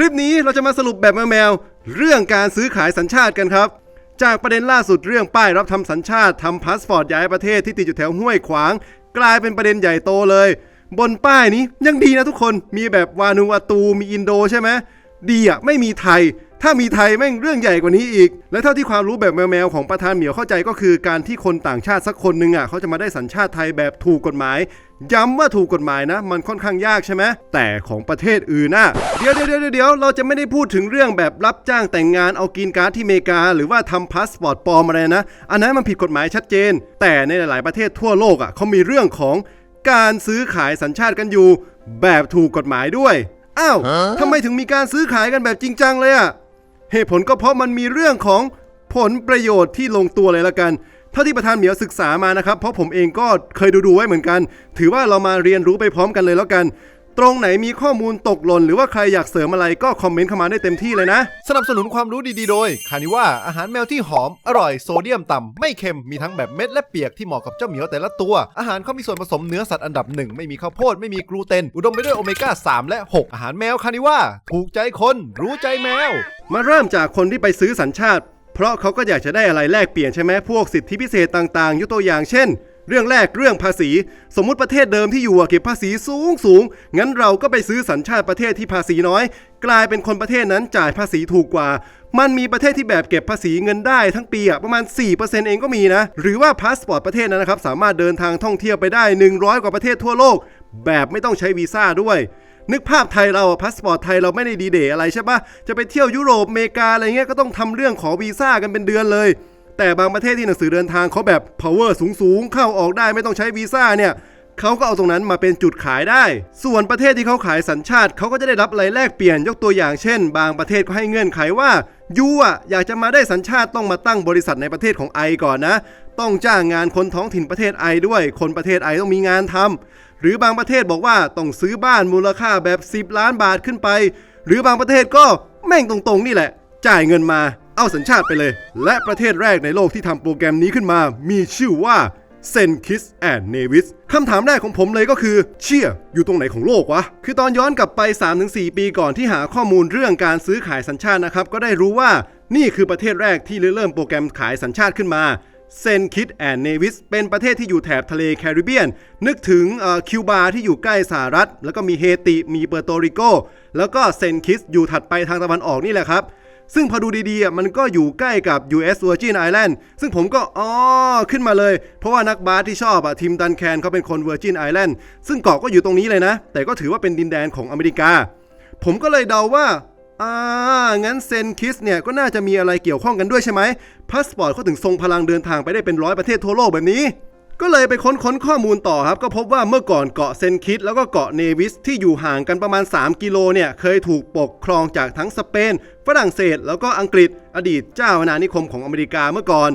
คลิปนี้เราจะมาสรุปแบบแมวๆเรื่องการซื้อขายสัญชาติกันครับ จากประเด็นล่าสุดเรื่องป้ายรับทำสัญชาติทำพาสปอร์ตย้ายประเทศที่ติดอยู่แถวห้วยขวาง กลายเป็นประเด็นใหญ่โตเลย บนป้ายนี้ยังดีนะทุกคนมีแบบวานูอาตูมีอินโดใช่ไหมดีอะไม่มีไทย ถ้ามีไทยแม่งเรื่องใหญ่กว่านี้อีก และเท่าที่ความรู้แบบแมวๆของประธานเหมียวเข้าใจก็คือการที่คนต่างชาติสักคนหนึ่งอะเขาจะมาได้สัญชาติไทยแบบถูกกฎหมาย ย้ำว่าถูกกฎหมายนะ มันค่อนข้างยากใช่ไหมแต่ของประเทศอื่นน่ะเดี๋ยวเดี๋ยวเดี๋ยวเดี๋ยวเราจะไม่ได้พูดถึงเรื่องแบบรับจ้างแต่งงานเอากินการ์ดที่อเมริกา หรือว่าทำพาสปอร์ตปลอมอะไรนะ อันนั้นมันผิดกฎหมายชัดเจน แต่ในหลาย ๆประเทศทั่วโลกอะเขามีเรื่องของการซื้อขายสัญชาติกันอยู่ แบบถูกกฎหมายด้วยอ้าวทำไมถึงมีการซื้อขายกันแบบจริงจังเลยอะ เหตุผลก็เพราะมันมีเรื่องของผลประโยชน์ที่ลงตัวเลยละกัน เท่าที่ประธานเหมียวศึกษามานะครับ เพราะผมเองก็เคยดูดูไว้เหมือนกัน ถือว่าเรามาเรียนรู้ไปพร้อมกันเลยแล้วกัน ตรงไหนมีข้อมูลตกหล่นหรือว่าใครอยากเสริมอะไรก็คอมเมนต์เข้ามาได้เต็มที่เลยนะ สนับสนุนความรู้ดีๆ โดย คานิว่าอาหารแมวที่หอม อร่อยโซเดียมต่ำไม่เค็มมีทั้งแบบเม็ดและเปียกที่เหมาะกับเจ้าเหมียวแต่ละตัว อาหารเขามีส่วนผสมเนื้อสัตว์อันดับหนึ่งไม่มีข้าวโพดไม่มีกลูเตน อุดมไปด้วยโอเมก้า3 และ 6 อาหารแมวคานิว่าถูกใจคนรู้ใจแมว มาเริ่มจากคนที่ไปซื้อสัญชาติ เพราะเขาก็อยากจะได้อะไรแลกเปลี่ยนใช่ไหมพวกสิทธิพิเศษต่างๆยกตัวอย่างเช่น เรื่องแรกเรื่องภาษี สมมุติประเทศเดิมที่อยู่เก็บภาษีสูงสูงงั้นเราก็ไปซื้อสัญชาติประเทศที่ภาษีน้อย กลายเป็นคนประเทศนั้นจ่ายภาษีถูกกว่า มันมีประเทศที่แบบเก็บภาษีเงินได้ทั้งปีอะประมาณ 4%เองก็มีนะ หรือว่าพาสปอร์ตประเทศนั้นนะครับสามารถเดินทางท่องเที่ยวไปได้ 100 กว่าประเทศทั่วโลก แบบไม่ต้องใช้วีซ่าด้วยนึกภาพไทยเราพาสปอร์ตไทยเราไม่ได้ดีเดย์อะไรใช่ปะจะไปเที่ยวยุโรปอเมริกาอะไรเงี้ยก็ต้องทำเรื่องขอวีซ่ากันเป็นเดือนเลย แต่บางประเทศที่หนังสือเดินทางเขาแบบ power สูงๆ เข้าออกได้ไม่ต้องใช้วีซ่าเนี่ยเขาก็เอาตรงนั้นมาเป็นจุดขายได้ ส่วนประเทศที่เขาขายสัญชาติเขาก็จะได้รับอะไรแลกเปลี่ยนยกตัวอย่างเช่น บางประเทศก็ให้เงื่อนไขว่ายูอะอยากจะมาได้สัญชาติต้องมาตั้งบริษัทในประเทศของไอก่อนนะ ต้องจ้างงานคนท้องถิ่นประเทศไอด้วย คนประเทศไอต้องมีงานทำหรือบางประเทศบอกว่าต้องซื้อบ้านมูลค่าแบบ 10 ล้านบาทขึ้นไป หรือบางประเทศก็แม่งตรงๆนี่แหละ จ่ายเงินมา เอาสัญชาติไปเลย และประเทศแรกในโลกที่ทำโปรแกรมนี้ขึ้นมา มีชื่อว่า s e n k i s and Nevis คำถามแรกของผมเลยก็คือ เชี่ย อยู่ตรงไหนของโลกวะ คือตอนย้อนกลับไป 3-4 ปีก่อนที่หาข้อมูลเรื่องการซื้อขายสัญชาตินะครับ ก็ได้รู้ว่านี่คือประเทศแรกที่เริ่มโปรแกรมขายสัญชาติขึ้นมาเซนคิดแอนเนวิสเป็นประเทศที่อยู่แถบทะเลแคริบเบียน นึกถึงอ่อคิวบาที่อยู่ใกล้สหรัฐ แล้วก็มีเฮติ มีเปอร์โตริโก แล้วก็เซนคิสอยู่ถัดไปทางตะวันออกนี่แหละครับ ซึ่งพอดูดีๆมันก็อยู่ใกล้กับ US Virgin Island ซึ่งผมก็อ๋อขึ้นมาเลย เพราะว่านักบาสที่ชอบอะทีมดันแคนเขาเป็นคน Virgin Island ซึ่งเกาะก็อยู่ตรงนี้เลยนะ แต่ก็ถือว่าเป็นดินแดนของอเมริกา ผมก็เลยเดาว่าอ่า งั้นเซนคิสเนี่ยก็น่าจะมีอะไรเกี่ยวข้องกันด้วยใช่ไหมพาสปอร์ตเขาถึงทรงพลังเดินทางไปได้เป็นร้อยประเทศทั่วโลกแบบนี้ ก็เลยไปค้นค้นข้อมูลต่อครับ ก็พบว่าเมื่อก่อนเกาะเซนคิดแล้วก็เกาะเนวิสที่อยู่ห่างกันประมาณ 3 กิโลเนี่ยเคยถูกปกครองจากทั้งสเปน ฝรั่งเศส แล้วก็อังกฤษ อดีตเจ้าอาณานิคมของอเมริกาเมื่อก่อน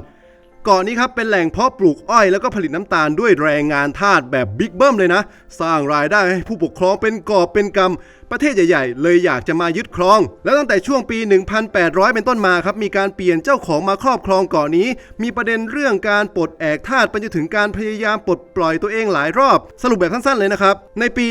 เกาะนี้ครับเป็นแหล่งเพาะปลูกอ้อยแล้วก็ผลิตน้ำตาลด้วยแรงงานทาสแบบบิ๊กเบิ้มเลยนะ สร้างรายได้ให้ผู้ปกครองเป็นกอบเป็นกำประเทศใหญ่ๆ เลยอยากจะมายึดครอง แล้วตั้งแต่ช่วงปี 1800 เป็นต้นมาครับ มีการเปลี่ยนเจ้าของมาครอบครองเกาะนี้ มีประเด็นเรื่องการปลดแอกทาสไปจนถึงการพยายามปลดปล่อยตัวเองหลายรอบ สรุปแบบสั้นๆเลยนะครับในปี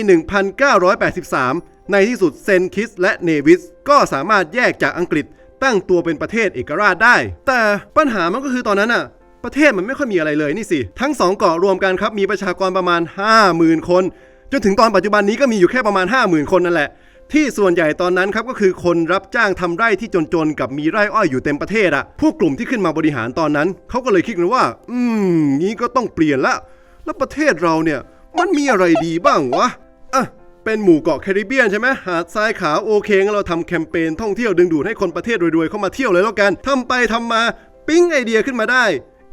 1983 ในที่สุดเซนคิสและเนวิสก็สามารถแยกจากอังกฤษตั้งตัวเป็นประเทศเอกราชได้ แต่ปัญหามันก็คือตอนนั้นอะ ประเทศมันไม่ค่อยมีอะไรเลยนี่สิ ทั้งสองเกาะรวมกันครับ มีประชากรประมาณ 50,000 คน จนถึงตอนปัจจุบันนี้ก็มีอยู่แค่ประมาณ 50,000 คนนั่นแหละ ที่ส่วนใหญ่ตอนนั้นครับก็คือคนรับจ้างทำไร่ที่จนๆกับมีไร่อ้อยอยู่เต็มประเทศอะพวกกลุ่มที่ขึ้นมาบริหารตอนนั้นเขาก็เลยคิดกันว่า อืมงี้ก็ต้องเปลี่ยนละ แล้วประเทศเราเนี่ยมันมีอะไรดีบ้างวะอะเป็นหมู่เกาะแคริบเบียนใช่ไหมหาดทรายขาวโอเคงั้นเราทำแคมเปญท่องเที่ยวดึงดูดให้คนประเทศรวยๆเข้ามาเที่ยวเลยแล้วกันทำไปทำมาปิ๊งไอเดียขึ้นมาได้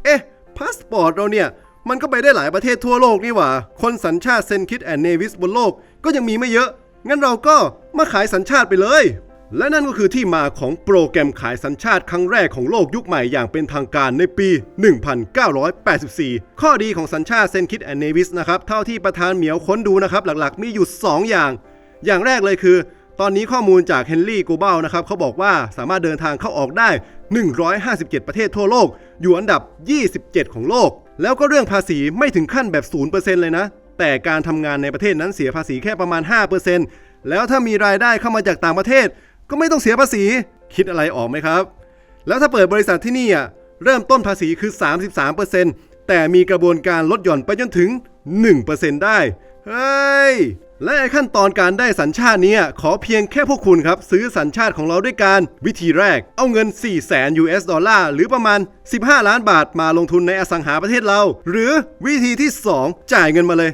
เอ๊ะพาสปอร์ตเราเนี่ย มันก็ไปได้หลายประเทศทั่วโลกนี่หว่า คนสัญชาติเซนคิดแอนเนวิสบนโลกก็ยังมีไม่เยอะ งั้นเราก็มาขายสัญชาติไปเลย และนั่นก็คือที่มาของโปรแกรมขายสัญชาติครั้งแรกของโลกยุคใหม่อย่างเป็นทางการในปี 1984 ข้อดีของสัญชาติเซนคิดแอนเนวิสนะครับ เท่าที่ประธานเหมียวค้นดูนะครับ หลักๆ มีอยู่ 2 อย่าง อย่างแรกเลยคือ ตอนนี้ข้อมูลจากเฮนรี่กูเบลนะครับเขาบอกว่าสามารถเดินทางเข้าออกได้ 157 ประเทศทั่วโลก อยู่อันดับ 27 ของโลก แล้วก็เรื่องภาษีไม่ถึงขั้นแบบ 0%เลยนะ แต่การทำงานในประเทศนั้นเสียภาษีแค่ประมาณ 5%แล้วถ้ามีรายได้เข้ามาจากต่างประเทศ ก็ไม่ต้องเสียภาษี คิดอะไรออกไหมครับ แล้วถ้าเปิดบริษัทที่นี่อะเริ่มต้นภาษีคือ 33%แต่มีกระบวนการลดหย่อนไปจนถึง 1%ได้ เฮ้ย และขั้นตอนการได้สัญชาติเนี้ขอเพียงแค่พวกคุณครับ ซื้อสัญชาติของเราด้วยการวิธีแรก เอาเงิน4 0 0 0 0 0 US ดอลลาร์หรือประมาณ 15 ล้านบาทมาลงทุนในอสังหาประเทศเรา หรือวิธีที่ 2 จ่ายเงินมาเลย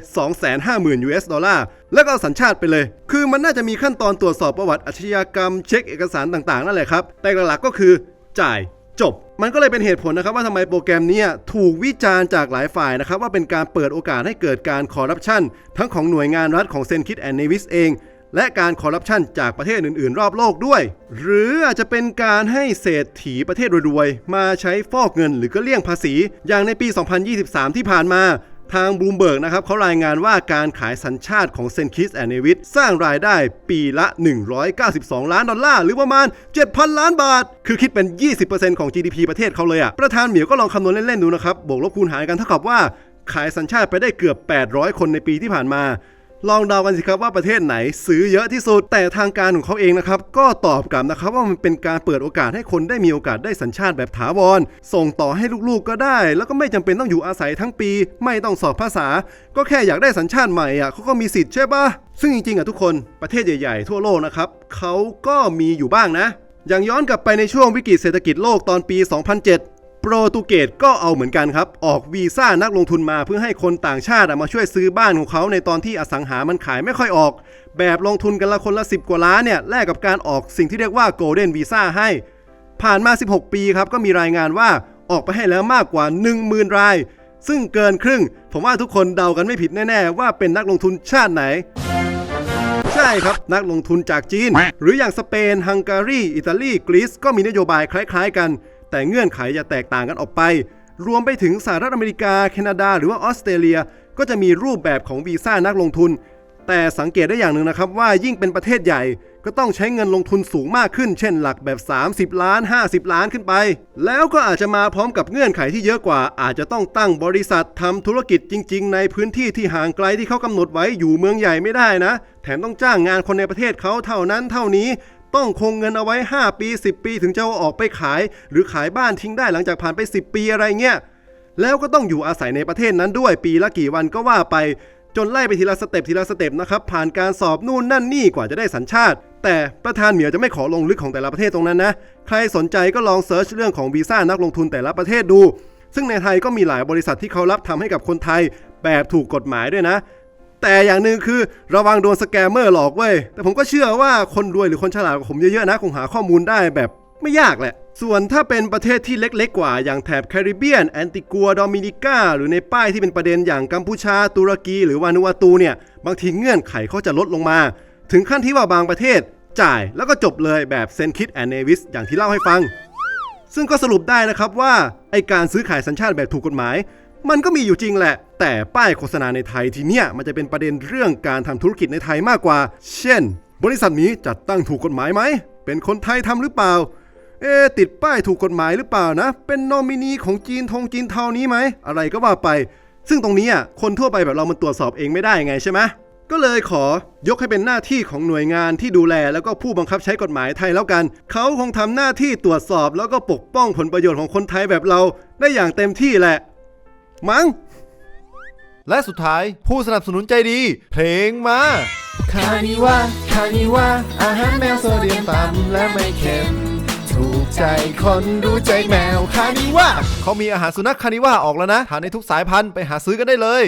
250,000 US ดอลลาร์แล้วก็เอาสัญชาติไปเลย คือมันน่าจะมีขั้นตอนตรวจสอบประวัติอาชญากรรมเช็คเอกสารต่างๆนั่นแหละครับ แต่หลักๆก็คือจ่าย จบ มันก็เลยเป็นเหตุผลนะครับว่าทำไมโปรแกรมนี้ถูกวิจารณ์จากหลายฝ่ายนะครับว่าเป็นการเปิดโอกาสให้เกิดการคอร์รัปชันทั้งของหน่วยงานรัฐของเซนคิดแอนเนวิสเองและการคอร์รัปชันจากประเทศอื่นๆ รอบโลกด้วย หรืออาจจะเป็นการให้เศรษฐีประเทศรวยๆ มาใช้ฟอกเงินหรือก็เลี่ยงภาษี อย่างในปี 2023 ที่ผ่านมา ทางบูมเบิร์กนะครับเขารายงานว่าการขายสัญชาติของเซนคิสแอนเนวิสสร้างรายได้ปีละ 192 ล้านดอลลาร์ หรือประมาณ 7,000 ล้านบาท คือคิดเป็น 20%ของ GDP ประเทศเขาเลยอะ ประธานเหมียวก็ลองคำนวณเล่น ๆ ดูนะครับ บวกลบคูณหารกันเท่ากับว่าขายสัญชาติไปได้เกือบ 800 คนในปีที่ผ่านมา ลองเดากันสิครับว่าประเทศไหนซื้อเยอะที่สุด แต่ทางการของเขาเองนะครับ ก็ตอบกลับนะครับว่ามันเป็นการเปิดโอกาสให้คนได้มีโอกาสได้สัญชาติแบบถาวร ส่งต่อให้ลูกๆก็ได้ แล้วก็ไม่จำเป็นต้องอยู่อาศัยทั้งปี ไม่ต้องสอบภาษา ก็แค่อยากได้สัญชาติใหม่อะเขาก็มีสิทธิ์ใช่ปะซึ่งจริงๆอะทุกคนประเทศใหญ่ๆ ทั่วโลกนะครับเขาก็มีอยู่บ้างนะ อย่างย้อนกลับไปในช่วงวิกฤตเศรษฐกิจโลกตอนปี 2007 โปรตุเกสก็เอาเหมือนกันครับ ออกวีซ่านักลงทุนมาเพื่อให้คนต่างชาติมาช่วยซื้อบ้านของเขาในตอนที่อสังหามันขายไม่ค่อยออก แบบลงทุนกันละคนละ 10 กว่าล้านเนี่ยแลกกับการออกสิ่งที่เรียกว่าโกลเด้นวีซ่าให้ ผ่านมา 16 ปีครับก็มีรายงานว่าออกไปให้แล้วมากกว่า 10,000 ราย ซึ่งเกินครึ่ง ผมว่าทุกคนเดากันไม่ผิดแน่ๆ ว่าเป็นนักลงทุนชาติไหนใช่ครับ นักลงทุนจากจีน หรืออย่างสเปนฮังการี อิตาลี กรีซก็มีนโยบายคล้ายๆกัน แต่เงื่อนไขจะแตกต่างกันออกไป รวมไปถึงสหรัฐอเมริกา แคนาดา หรือว่าออสเตรเลีย ก็จะมีรูปแบบของวีซ่านักลงทุน แต่สังเกตได้อย่างหนึ่งนะครับว่ายิ่งเป็นประเทศใหญ่ ก็ต้องใช้เงินลงทุนสูงมากขึ้น เช่นหลักแบบ 30 ล้าน 50 ล้านขึ้นไป แล้วก็อาจจะมาพร้อมกับเงื่อนไขที่เยอะกว่า อาจจะต้องตั้งบริษัททำธุรกิจจริง ๆ ในพื้นที่ที่ห่างไกลที่เขากำหนดไว้อยู่เมืองใหญ่ไม่ได้นะ แถมต้องจ้างงานคนในประเทศเขาเท่านั้นเท่านี้ ต้องคงเงินเอาไว้ 5 ปี 10 ปี ถึงจะเอาออกไปขาย หรือขายบ้านทิ้งได้หลังจากผ่านไป 10 ปีอะไรเงี้ยแล้วก็ต้องอยู่อาศัยในประเทศนั้นด้วยปีละกี่วันก็ว่าไป จนไล่ไปทีละสเต็ปทีละสเต็ปนะครับผ่านการสอบนู่นนั่นนี่กว่าจะได้สัญชาติ แต่ประธานเหมียวจะไม่ขอลงลึกของแต่ละประเทศตรงนั้นนะใครสนใจก็ลองเซิร์ชเรื่องของวีซ่านักลงทุนแต่ละประเทศดู ซึ่งในไทยก็มีหลายบริษัทที่เขารับทำให้กับคนไทยแบบถูกกฎหมายด้วยนะ แต่อย่างหนึ่งคือระวังโดนสแกมเมอร์หลอกเว้ย แต่ผมก็เชื่อว่าคนรวยหรือคนฉลาดกว่าผมเยอะๆนะ คงหาข้อมูลได้แบบไม่ยากแหละ ส่วนถ้าเป็นประเทศที่เล็กๆกว่าอย่างแถบแคริบเบียน แอนติกัวโดมินิกา หรือในป้ายที่เป็นประเด็นอย่างกัมพูชา ตุรกี หรือวานูอาตูเนี่ย บางทีเงื่อนไขเขาจะลดลงมา ถึงขั้นที่ว่าบางประเทศจ่ายแล้วก็จบเลยแบบเซนคิดแอนเนวิสอย่างที่เล่าให้ฟัง ซึ่งก็สรุปได้นะครับว่าไอการซื้อขายสัญชาติแบบถูกกฎหมาย มันก็มีอยู่จริงแหละ แต่ป้ายโฆษณาในไทยทีเนี้ยมันจะเป็นประเด็นเรื่องการทำธุรกิจในไทยมากกว่า เช่น บริษัทนี้จัดตั้งถูกกฎหมายไหม เป็นคนไทยทำหรือเปล่า เอ๊ติดป้ายถูกกฎหมายหรือเปล่านะ เป็นนอมินีของจีนทงจีนเทานี้ไหม อะไรก็ว่าไป ซึ่งตรงนี้อะคนทั่วไปแบบเรามันตรวจสอบเองไม่ได้ไงใช่ไหมก็เลยขอยกให้เป็นหน้าที่ของหน่วยงานที่ดูแลแล้วก็ผู้บังคับใช้กฎหมายไทยแล้วกัน เขาคงทำหน้าที่ตรวจสอบแล้วก็ปกป้องผลประโยชน์ของคนไทยแบบเราได้อย่างเต็มที่แหละ มั้ง และสุดท้ายผู้สนับสนุนใจดี เพลงมาคานิวาคานิวาอาหารแมวโซเดียมต่ำและไม่เค็ม ถูกใจคนรู้ใจแมวคานิวาเขามีอาหารสุนัขคานิวาออกแล้วนะทานในทุกสายพันธุ์ไปหาซื้อกันได้เลย